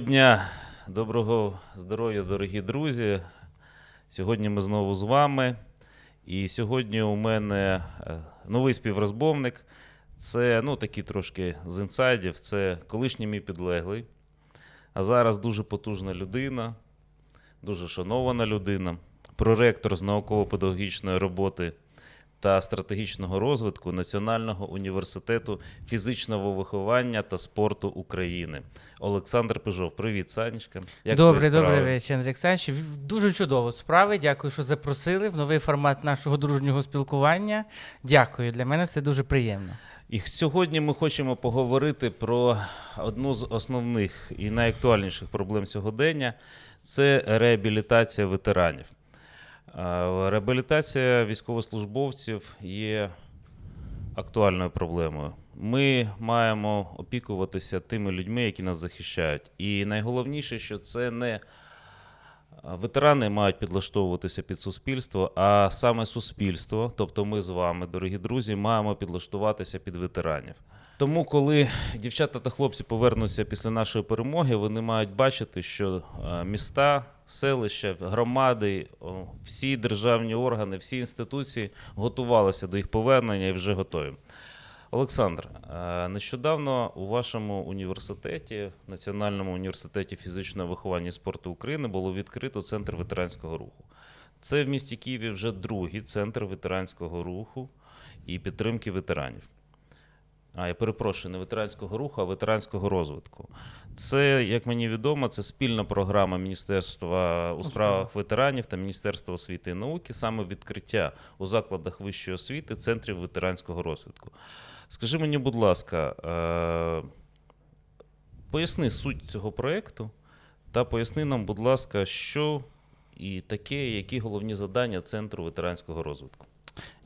Дня, доброго здоров'я, дорогі друзі. Сьогодні ми знову з вами. І сьогодні у мене е, новий співрозмовник. Це ну, такий трошки з інсайдів. Це колишній мій підлеглий. А зараз дуже потужна людина, дуже шанована людина, проректор з науково-педагогічної роботи та стратегічного розвитку Національного університету фізичного виховання та спорту України. Олександр Пижов. Привіт, Санечка. Як добрий, добрий вечір, Андрій Олександрович. Дуже чудово справи. Дякую, що запросили в новий формат нашого дружнього спілкування. Дякую. Для мене це дуже приємно. І сьогодні ми хочемо поговорити про одну з основних і найактуальніших проблем сьогодення це реабілітація ветеранів. А, Реабілітація військовослужбовців є актуальною проблемою. Ми маємо опікуватися тими людьми, які нас захищають. І найголовніше, що це не ветерани мають підлаштовуватися під суспільство, а саме суспільство, тобто ми з вами, дорогі друзі, маємо підлаштуватися під ветеранів. Тому, коли дівчата та хлопці повернуться після нашої перемоги, вони мають бачити, що е, міста, селища, громади, всі державні органи, всі інституції готувалися до їх повернення і вже готові. Олександр, е, нещодавно у вашому університеті, Національному університеті фізичного виховання і спорту України, було відкрито центр ветеранського руху. Це в місті Києві вже другий центр ветеранського руху і підтримки ветеранів. А, я перепрошую, не ветеранського руху, а ветеранського розвитку. Це, як мені відомо, це спільна програма Міністерства у справах ветеранів та Міністерства освіти і науки, саме відкриття у закладах вищої освіти центрів ветеранського розвитку. Скажи мені, будь ласка, е- поясни суть цього проєкту та поясни нам, будь ласка, що і таке, які головні завдання Центру ветеранського розвитку.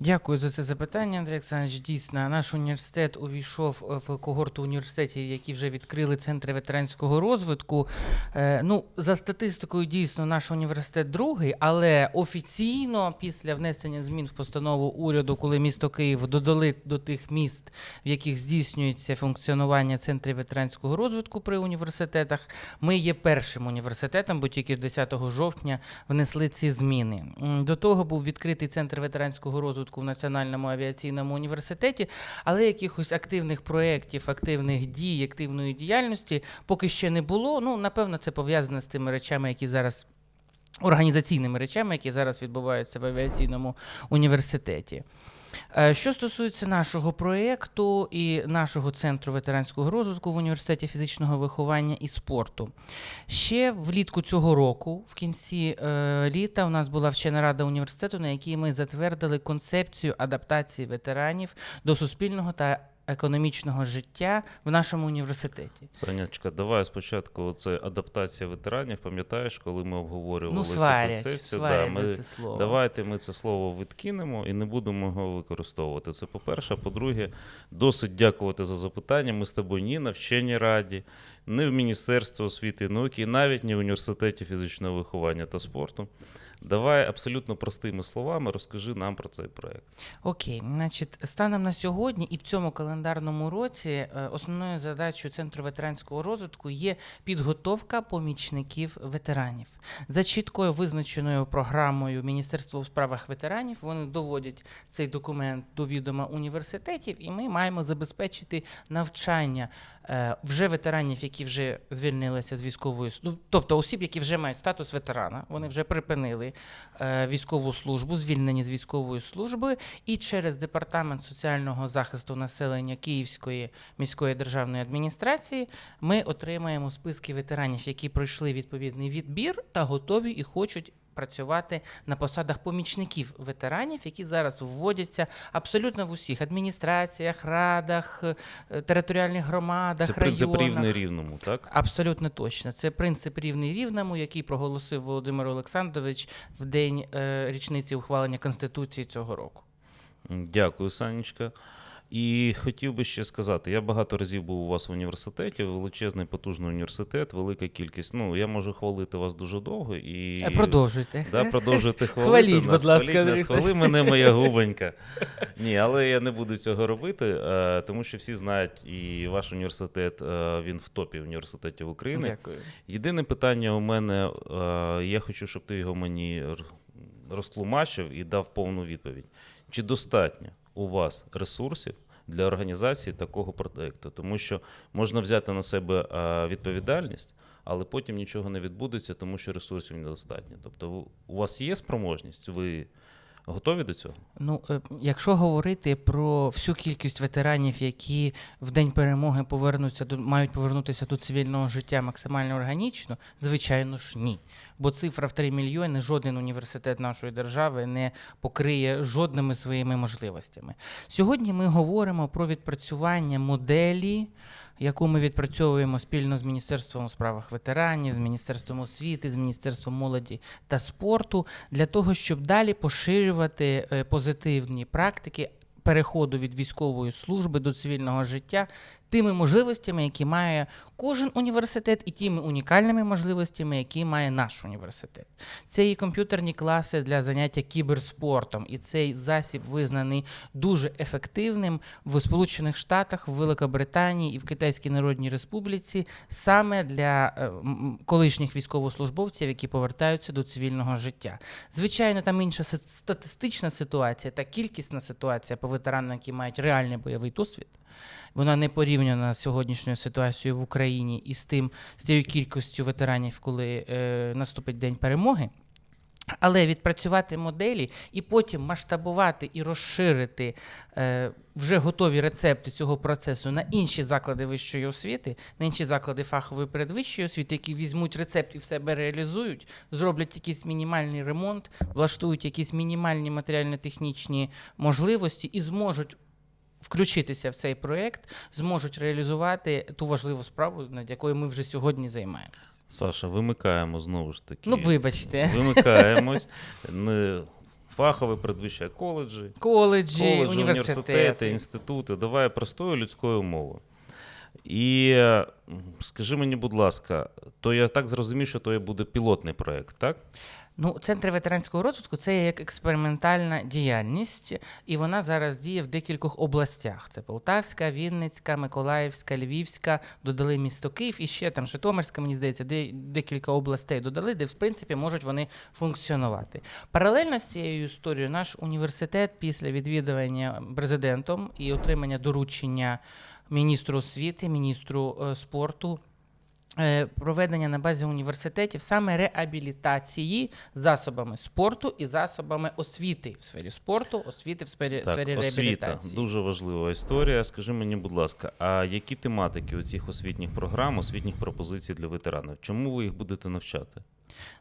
Дякую за це запитання, Андрій Олександрович. Дійсно, наш університет увійшов е, в когорту університетів, які вже відкрили центри ветеранського розвитку. Е, ну, за статистикою, дійсно, наш університет другий, але офіційно, після внесення змін в постанову уряду, коли місто Київ додали до тих міст, в яких здійснюється функціонування центрів ветеранського розвитку при університетах, ми є першим університетом, бо тільки 10 жовтня внесли ці зміни. До того був відкритий центр ветеранського розвитку в Національному авіаційному університеті, але якихось активних проєктів, активних дій, активної діяльності поки ще не було. Ну, напевно, це пов'язане з тими речами, які зараз. Організаційними речами, які зараз відбуваються в авіаційному університеті. Е, Що стосується нашого проєкту і нашого центру ветеранського розвитку в університеті фізичного виховання і спорту, ще влітку цього року, в кінці е, літа, у нас була вчена рада університету, на якій ми затвердили концепцію адаптації ветеранів до суспільного та економічного життя в нашому університеті. Санячка, давай спочатку це адаптація ветеранів. Пам'ятаєш, коли ми обговорювали Ну, сварять, концепцію? сварять ми, за це слово. Давайте ми це слово відкинемо і не будемо його використовувати. Це по-перше. По-друге, досить дякувати за запитання. Ми з тобою ні на вченій раді, ні в Міністерстві освіти і науки, і навіть ні в університеті фізичного виховання та спорту. Давай абсолютно простими словами розкажи нам про цей проект. Окей, значить, станом на сьогодні і в цьому календарному році е, основною задачею Центру ветеранського розвитку є підготовка помічників ветеранів. За чіткою визначеною програмою Міністерства у справах ветеранів вони доводять цей документ до відома університетів, і ми маємо забезпечити навчання е, вже ветеранів, які вже звільнилися з військової ну, тобто осіб, які вже мають статус ветерана, вони вже припинили військову службу, звільнені з військової служби, і через департамент соціального захисту населення Київської міської державної адміністрації ми отримаємо списки ветеранів, які пройшли відповідний відбір та готові і хочуть. Працювати на посадах помічників ветеранів, які зараз вводяться абсолютно в усіх адміністраціях, радах, е, територіальних громадах, Це принцип районах. рівний рівному, так? Абсолютно точно. Це принцип рівний рівному, який проголосив Володимир Олександрович в день е, річниці ухвалення Конституції цього року. Дякую, Санечка. І хотів би ще сказати: я багато разів був у вас в університеті, величезний потужний університет, велика кількість. Ну, я можу хвалити вас дуже довго і Е, Продовжуйте. Да, продовжуйте хвалити Хваліть, нас, будь ласка, хваліть нас, хвали мене моя губонька. Ні, але я не буду цього робити, е, тому що всі знають, і ваш університет, е, він в топі університетів України. Дякую. Єдине питання у мене, я хочу, щоб ти його мені розтлумачив і дав повну відповідь. Чи достатньо у вас ресурсів для організації такого проекту? Тому що можна взяти на себе е, відповідальність, але потім нічого не відбудеться, тому що ресурсів недостатньо. Тобто, у- у вас є спроможність, ви готові до цього? Ну, е, якщо говорити про всю кількість ветеранів, які в день перемоги повернуться до мають повернутися до цивільного життя максимально органічно, звичайно ж ні. Бо цифра в 3 мільйони жоден університет нашої держави не покриє жодними своїми можливостями. Сьогодні ми говоримо про відпрацювання моделі. Яку ми відпрацьовуємо спільно з Міністерством у справах ветеранів, з Міністерством освіти, з Міністерством молоді та спорту, для того, щоб далі поширювати е, позитивні практики переходу від військової служби до цивільного життя тими можливостями, які має кожен університет, і тими унікальними можливостями, які має наш університет. Це і комп'ютерні класи для заняття кіберспортом, і цей засіб визнаний дуже ефективним в Сполучених Штатах, в Великобританії і в Китайській Народній Республіці саме для е, колишніх військовослужбовців, які повертаються до цивільного життя. Звичайно, там інша статистична ситуація та кількісна ситуація по ветеранам, які мають реальний бойовий досвід. Вона не порівняна з сьогоднішньою ситуацією в Україні і з тим, з тією кількістю ветеранів, коли е, наступить День перемоги. Але відпрацювати моделі і потім масштабувати і розширити е, вже готові рецепти цього процесу на інші заклади вищої освіти, на інші заклади фахової передвищої освіти, які візьмуть рецепт і в себе реалізують, зроблять якийсь мінімальний ремонт, влаштують якісь мінімальні матеріально-технічні можливості і зможуть включитися в цей проєкт, зможуть реалізувати ту важливу справу, над якою ми вже сьогодні займаємося. Саша, вимикаємо знову ж таки. Ну, вибачте. Вимикаємось. Фахове передвищає коледжі, Коледжі, коледжі, університети. університети, інститути. Давай простою людською мовою. І скажи мені, будь ласка, то я так зрозумів, що то буде пілотний проєкт, так? Ну, центр ветеранського розвитку це як експериментальна діяльність, і вона зараз діє в декількох областях: це Полтавська, Вінницька, Миколаївська, Львівська, додали місто Київ і ще там Житомирська, мені здається, де декілька областей додали, де в принципі можуть вони функціонувати. Паралельно з цією історією, наш університет після відвідування президентом і отримання доручення міністру освіти, міністру е, спорту проведення на базі університетів саме реабілітації засобами спорту і засобами освіти в сфері спорту, освіти в сфері, Так, сфері освіта. реабілітації. Дуже важлива історія. Скажи мені, будь ласка, а які тематики у цих освітніх програм, освітніх пропозицій для ветеранів? Чому ви їх будете навчати?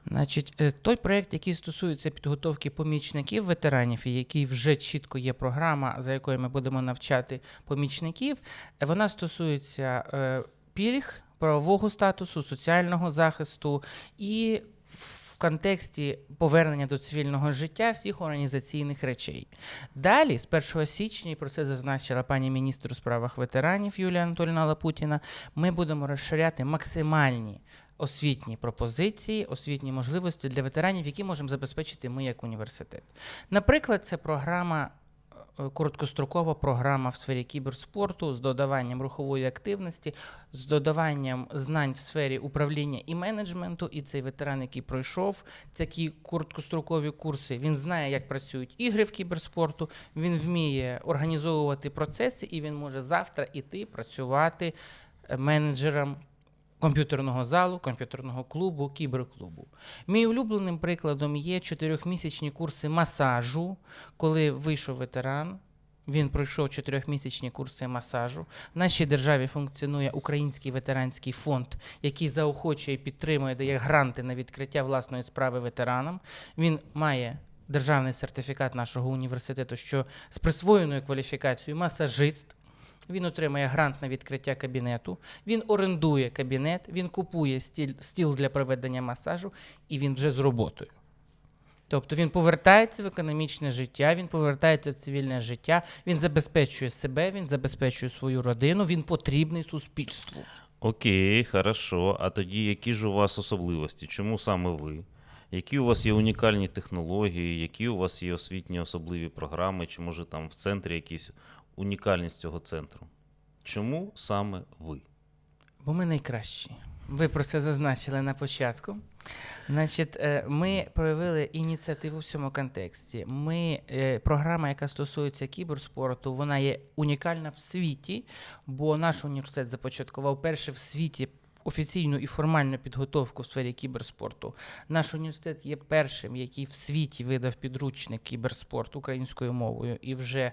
Значить, е, той проект, який стосується підготовки помічників ветеранів, і який вже чітко є програма, за якою ми будемо навчати помічників, е, вона стосується е, пільг, правового статусу, соціального захисту і в контексті повернення до цивільного життя всіх організаційних речей. Далі, з 1 січня, про це зазначила пані міністр у справах ветеранів Юлія Анатольовна Лапутіна, ми будемо розширяти максимальні освітні пропозиції, освітні можливості для ветеранів, які можемо забезпечити ми як університет. Наприклад, це програма. Е, Короткострокова програма в сфері кіберспорту з додаванням рухової активності, з додаванням знань в сфері управління і менеджменту. І цей ветеран, який пройшов такі короткострокові курси, він знає, як працюють ігри в кіберспорту, він вміє організовувати процеси, і він може завтра іти працювати менеджером комп'ютерного залу, комп'ютерного клубу, кіберклубу. Мій улюбленим прикладом є чотирьохмісячні курси масажу, коли вийшов ветеран. Він пройшов чотирьохмісячні курси масажу. В нашій державі функціонує Український ветеранський фонд, який заохочує підтримує, дає гранти на відкриття власної справи ветеранам. Він має державний сертифікат нашого університету, що з присвоєною кваліфікацією масажист. Він отримає грант на відкриття кабінету, він орендує кабінет, він купує стіль, стіл для проведення масажу, і він вже з роботою. Тобто він повертається в економічне життя, він повертається в цивільне життя, він забезпечує себе, він забезпечує свою родину, він потрібний суспільству. Окей, хорошо. А тоді які ж у вас особливості? Чому саме ви? Які у вас є унікальні технології, які у вас є освітні особливі програми, чи може там в центрі якісь унікальність цього центру? Чому саме ви? Бо ми найкращі. Ви про це зазначили на початку. Значить, е, ми проявили ініціативу в цьому контексті. Ми, е, програма, яка стосується кіберспорту, вона є унікальна в світі, бо наш університет започаткував перше в світі офіційну і формальну підготовку в сфері кіберспорту. Наш університет є першим, який в світі видав підручник кіберспорт українською мовою, і вже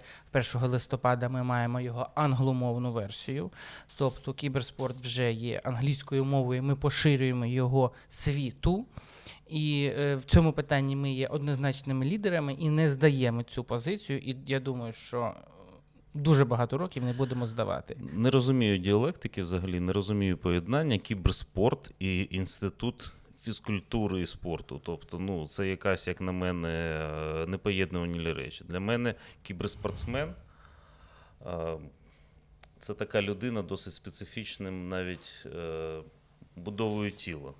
1 листопада ми маємо його англомовну версію. Тобто кіберспорт вже є англійською мовою, ми поширюємо його світу. І е, в цьому питанні ми є однозначними лідерами і не здаємо цю позицію. І я думаю, що дуже багато років не будемо здавати. Не розумію діалектики взагалі, не розумію поєднання кіберспорт і інститут фізкультури і спорту. Тобто, ну, це якась, як на мене, е, непоєднувані речі. Для мене кіберспортсмен е, це така людина досить специфічним навіть е, будовою тіла.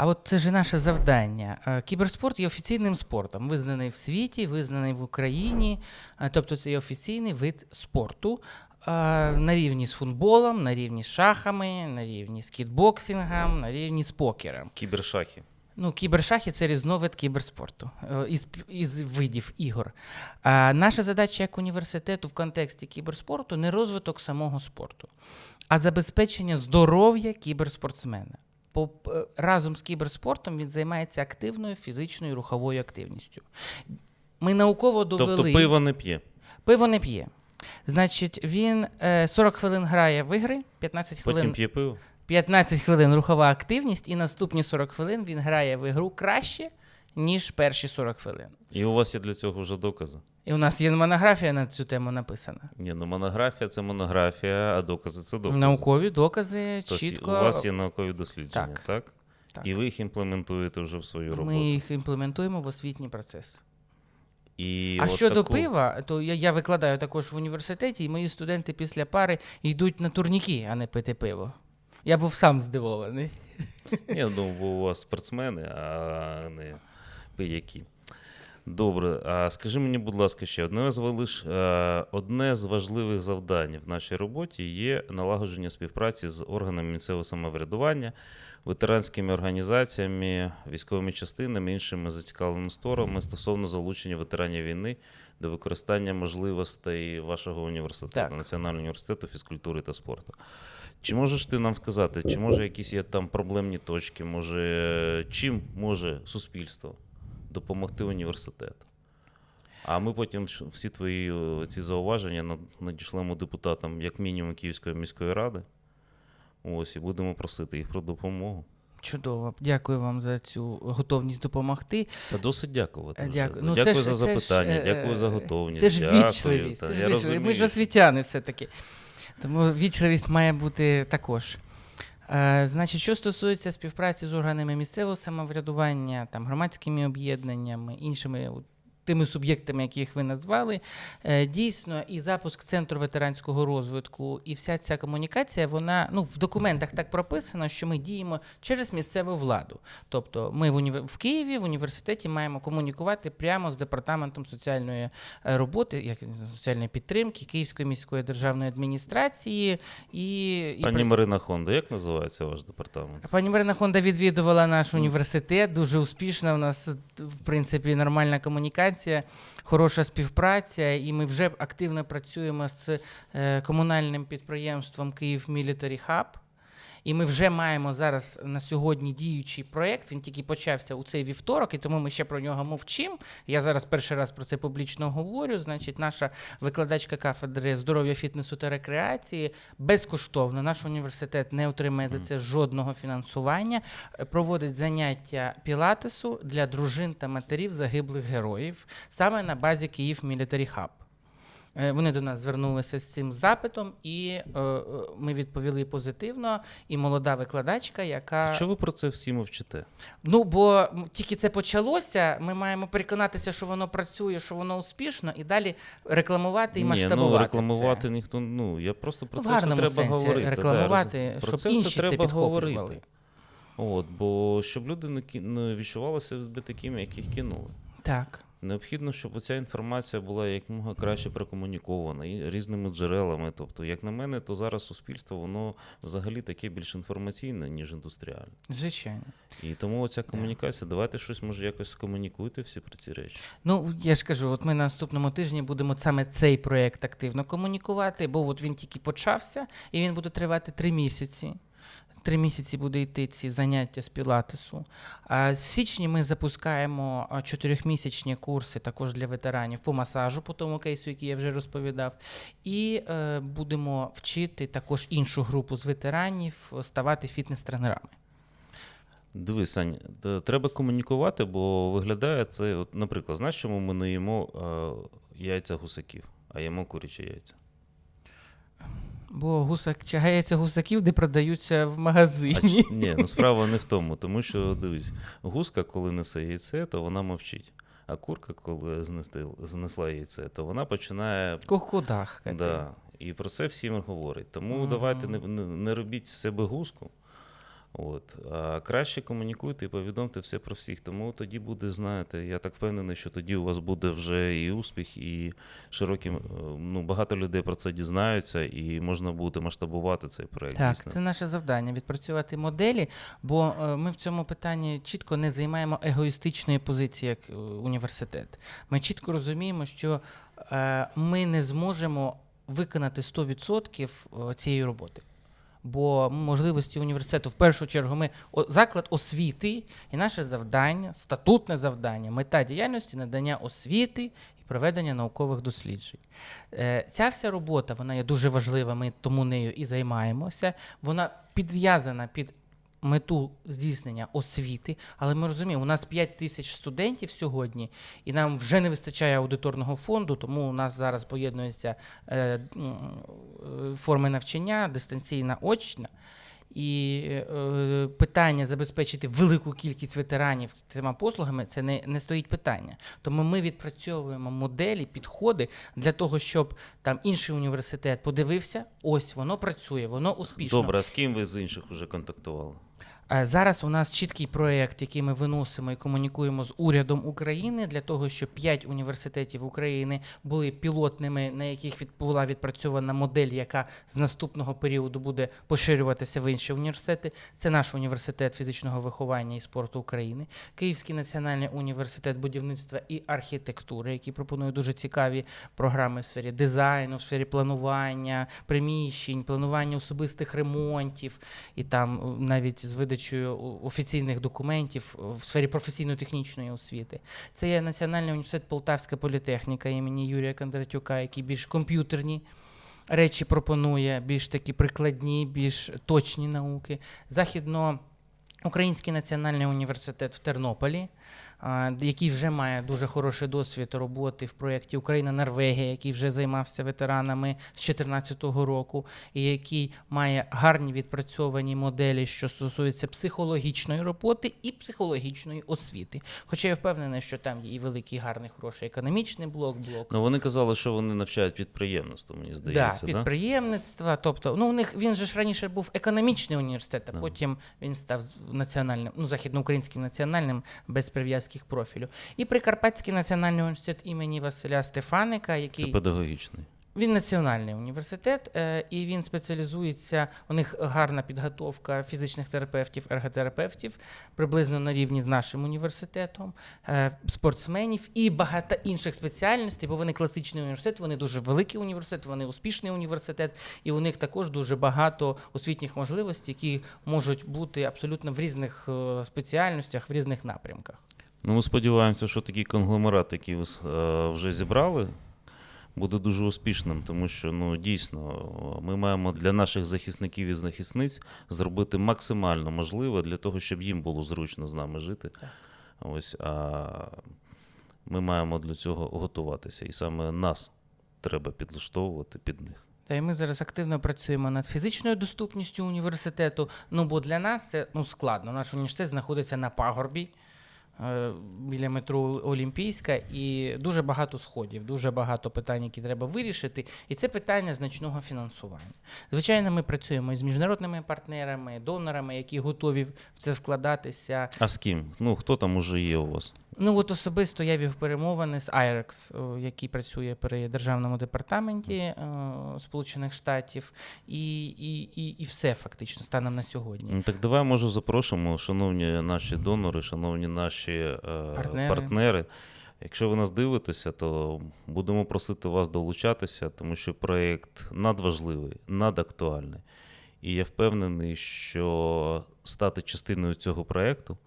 А от це ж наше завдання. Е, Кіберспорт є офіційним спортом, визнаний в світі, визнаний в Україні. Е, Тобто це є офіційний вид спорту е, на рівні з футболом, на рівні з шахами, на рівні з кітбоксингом, на рівні з покером. Кібершахи. Ну, кібершахи це різновид кіберспорту із, із видів ігор. А наша задача як університету в контексті кіберспорту не розвиток самого спорту, а забезпечення здоров'я кіберспортсмена. По, е, разом з кіберспортом він займається активною фізичною руховою активністю. Ми науково довели. Тобто пиво не п'є. Пиво не п'є. Значить, він е, 40 хвилин грає в ігри, 15 хвилин Потім п'є пиво. 15 хвилин рухова активність, і наступні 40 хвилин він грає в ігру краще, ніж перші 40 хвилин. І у вас є для цього вже докази. І у нас є монографія на цю тему написана. Ні, ну монографія це монографія, а докази це докази. Наукові докази Тобто чітко. У вас є наукові дослідження, так? Так. Так. І ви їх імплементуєте вже в свою роботу. Ми їх імплементуємо в освітній процес. І а щодо таку- пива, то я, я викладаю також в університеті, і мої студенти після пари йдуть на турніки, а не пити пиво. Я був сам здивований. Я думав, бо у вас спортсмени, а не пияки. Добре, а скажи мені, будь ласка, ще одне з, валиш... е, одне з важливих завдань в нашій роботі є налагодження співпраці з органами місцевого самоврядування, ветеранськими організаціями, військовими частинами, іншими зацікавленими сторонами стосовно залучення ветеранів війни до використання можливостей вашого університету, Так. Національного університету фізкультури та спорту. Чи можеш ти нам сказати, чи може якісь є там проблемні точки, може, чим може суспільство допомогти університету? А ми потім всі твої ці зауваження над- надішлемо депутатам, як мінімум, Київської міської ради. Ось, і будемо просити їх про допомогу. Чудово. Дякую вам за цю готовність допомогти. Та досить дякувати. Е. Дякую. Дякую це за це ж, запитання, е, дякую за е, готовність. Це ж дякую, вічливість. та, Це ж вічливість. Ми ж освітяни все-таки. Тому вічливість має бути також. Е, значить, що стосується співпраці з органами місцевого самоврядування, там, громадськими об'єднаннями, іншими тими суб'єктами, яких ви назвали, е, дійсно, і запуск центру ветеранського розвитку, і вся ця комунікація, вона ну, в документах так прописано, що ми діємо через місцеву владу. Тобто ми в, універ... в Києві в університеті маємо комунікувати прямо з департаментом соціальної е, роботи, як соціальної підтримки Київської міської державної адміністрації і, і Пані Марина Хонда, як називається ваш департамент? Пані Марина Хонда відвідувала наш університет. Дуже успішна. У нас, в принципі, нормальна комунікація, хороша співпраця, і ми вже активно працюємо з е, комунальним підприємством Київ Мілітарі Hub. І ми вже маємо зараз на сьогодні діючий проєкт. Він тільки почався у цей вівторок, і тому ми ще про нього мовчимо. Я зараз перший раз про це публічно говорю. Значить, наша викладачка кафедри здоров'я, фітнесу та рекреації безкоштовно. Наш університет не отримає за це жодного фінансування. е, Проводить заняття пілатесу для дружин та матерів загиблих героїв саме на базі Київ Military Hub. Е, Вони до нас звернулися з цим запитом, і е, е, ми відповіли позитивно. І молода викладачка, яка Що ви про це всі мовчите? ну бо тільки це почалося. Ми маємо переконатися, що воно працює, що воно успішно, і далі рекламувати і Ні, масштабувати. ну рекламувати це. ніхто. Ну я просто про це все треба сенсі говорити. да, рекламувати, роз- про щоб це все інші це треба говорити. От, бо щоб люди не, кі- не відчували себе такими, яких кинули. Так. Необхідно, щоб ця інформація була якомога краще прокомунікована і різними джерелами. Тобто, як на мене, то зараз суспільство воно взагалі таке більш інформаційне, ніж індустріальне. Звичайно. І тому оця комунікація, давайте щось може якось комунікуйте всі про ці речі. Ну, я ж кажу, от ми на наступному тижні будемо саме цей проєкт активно комунікувати, бо от він тільки почався, і він буде тривати три місяці. Три місяці буде йти ці заняття з пілатесу. В січні ми запускаємо чотирьохмісячні курси також для ветеранів по масажу, по тому кейсу, який я вже розповідав. І е, будемо вчити також іншу групу з ветеранів е, ставати фітнес-тренерами. Дивись, Сань, треба комунікувати, бо виглядає це, от, наприклад, знаєш, чому ми не їмо е, яйця гусаків, а їмо курячі яйця? Бо гусак чагається гусаків, де продаються в магазині. А, ні, ну справа не в тому, тому що дивись, гуска, коли несе яйце, то вона мовчить. А курка, коли знести, знесла яйце, то вона починає. Кохудах. Да, і про це всім говорить. Тому Мгм. давайте не, не, не робіть з себе гуску. От. А краще комунікуйте і повідомте все про всіх. Тому тоді буде, знаєте, я так впевнений, що тоді у вас буде вже і успіх, і широкі, е, ну, багато людей про це дізнаються, і можна буде масштабувати цей проект. Так, дійсно. це наше завдання відпрацювати моделі, бо е, ми в цьому питанні чітко не займаємо егоїстичної позиції як е, університет. Ми чітко розуміємо, що ми не зможемо виконати 100% цієї роботи. Бо можливості університету в першу чергу ми заклад освіти, і наше завдання, статутне завдання, мета діяльності надання освіти і проведення наукових досліджень. Е, Ця вся робота вона є дуже важлива. Ми тому нею і займаємося. Вона підв'язана під мету здійснення освіти, але ми розуміємо, у нас 5 тисяч студентів сьогодні, і нам вже не вистачає аудиторного фонду, тому у нас зараз поєднуються е, е, форми навчання, дистанційна, очна. І е, питання забезпечити велику кількість ветеранів цими послугами це не, не стоїть питання. Тому ми відпрацьовуємо моделі, підходи для того, щоб там інший університет подивився, ось воно працює, воно успішно. Добре, а з ким ви з інших вже контактували? Е, Зараз у нас чіткий проєкт, який ми виносимо і комунікуємо з урядом України для того, щоб п'ять університетів України були пілотними, на яких була відпрацьована модель, яка з наступного періоду буде поширюватися в інші університети. Це наш університет фізичного виховання і спорту України, Київський національний університет будівництва і архітектури, який пропонує дуже цікаві програми в сфері дизайну, в сфері планування, приміщень, планування особистих ремонтів і там е, навіть з видачею офіційних документів в сфері професійно-технічної освіти. Це є Національний університет Полтавська політехніка імені Юрія Кондратюка, який більш комп'ютерні. Речі пропонує більш такі прикладні, більш точні науки. Західноукраїнський національний університет в Тернополі, який вже має дуже хороший досвід роботи в проєкті Україна-Норвегія, який вже займався ветеранами з 2014 року, і який має гарні відпрацьовані моделі, що стосуються психологічної роботи і психологічної освіти. Хоча я впевнений, що там є і великий гарний хороший економічний блок, блок Ну вони казали, що вони навчають підприємництво, мені здається. да, Да, підприємництва. Тобто, ну у них він же ж раніше був економічний університет, а потім він став національним, ну західноукраїнським національним без прив'язки профілю. І Прикарпатський національний університет імені Василя Стефаника, Це який педагогічний. Він національний університет, е, і він спеціалізується. У них гарна підготовка фізичних терапевтів, ерготерапевтів, приблизно на рівні з нашим університетом, е, спортсменів і багато інших спеціальностей, бо вони класичний університет, вони дуже великий університет, вони успішний університет, і у них також дуже багато освітніх можливостей, які можуть бути абсолютно в різних е, спеціальностях, в різних напрямках. Ну, ми сподіваємося, що такий конгломерат, який ви вже зібрали, буде дуже успішним, тому що ну дійсно ми маємо для наших захисників і захисниць зробити максимально можливе для того, щоб їм було зручно з нами жити. Ось а ми маємо для цього готуватися, і саме нас треба підлаштовувати під них. Та й ми зараз активно працюємо над фізичною доступністю університету. Ну бо для нас це ну, складно. Наш університет знаходиться на пагорбі біля метро Олімпійська, і дуже багато сходів, дуже багато питань, які треба вирішити. І це питання значного фінансування. Звичайно, ми працюємо з міжнародними партнерами, донорами, які готові в це вкладатися. А з ким? Ну, хто там уже є у вас? Ну от особисто я вів перемовини з IREX, який працює при державному департаменті е, Сполучених Штатів, і, і, і, і все фактично станом на сьогодні. Так давай, може, запрошимо, шановні наші донори, шановні наші е, Партнери. партнери. Якщо ви нас дивитеся, то будемо просити вас долучатися, тому що проєкт надважливий, надактуальний. І я впевнений, що стати частиною цього проєкту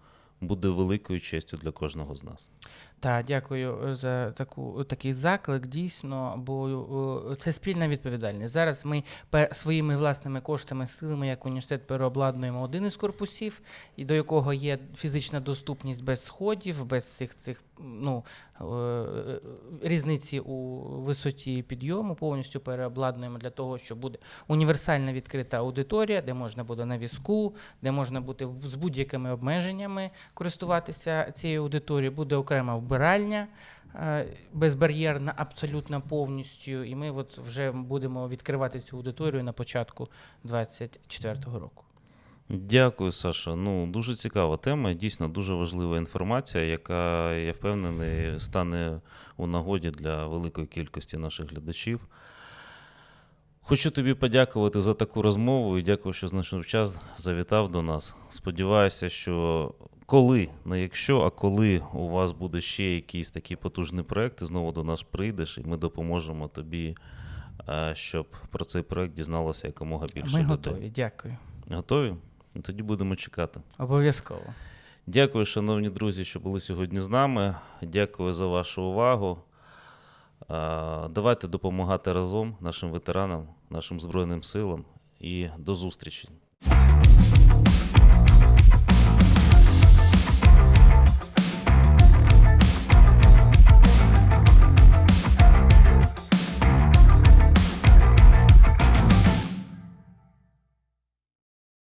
буде великою честю для кожного з нас. Так, дякую е, за таку, такий заклик, дійсно, бо е, це спільна відповідальність. Зараз ми своїми власними коштами, силами, як університет, переобладнуємо один із корпусів, і до якого є фізична доступність без сходів, без цих цих ну, е, різниці у висоті підйому. Повністю переобладнуємо для того, щоб буде універсальна відкрита аудиторія, де можна буде на візку, де можна бути з будь-якими обмеженнями користуватися цією аудиторією. Буде окрема вбиральня. Е, Безбар'єрна абсолютно повністю, і ми от вже будемо відкривати цю аудиторію на початку 2024 року. Дякую, Саша. Ну, дуже цікава тема, дійсно дуже важлива інформація, яка, я впевнений, стане у нагоді для великої кількості наших глядачів. Хочу тобі подякувати за таку розмову і дякую, що знайшов час, завітав до нас. Сподіваюся, що коли, не якщо, а коли у вас буде ще якийсь такий потужний проект, ти знову до нас прийдеш, і ми допоможемо тобі, е, щоб про цей проект дізналося якомога більше Ми людей. готові. Дякую. Готові? Ну, Тоді будемо чекати. Обов'язково. Дякую, шановні друзі, що були сьогодні з нами. Дякую за вашу увагу. Давайте допомагати разом нашим ветеранам, нашим Збройним силам і до зустрічі.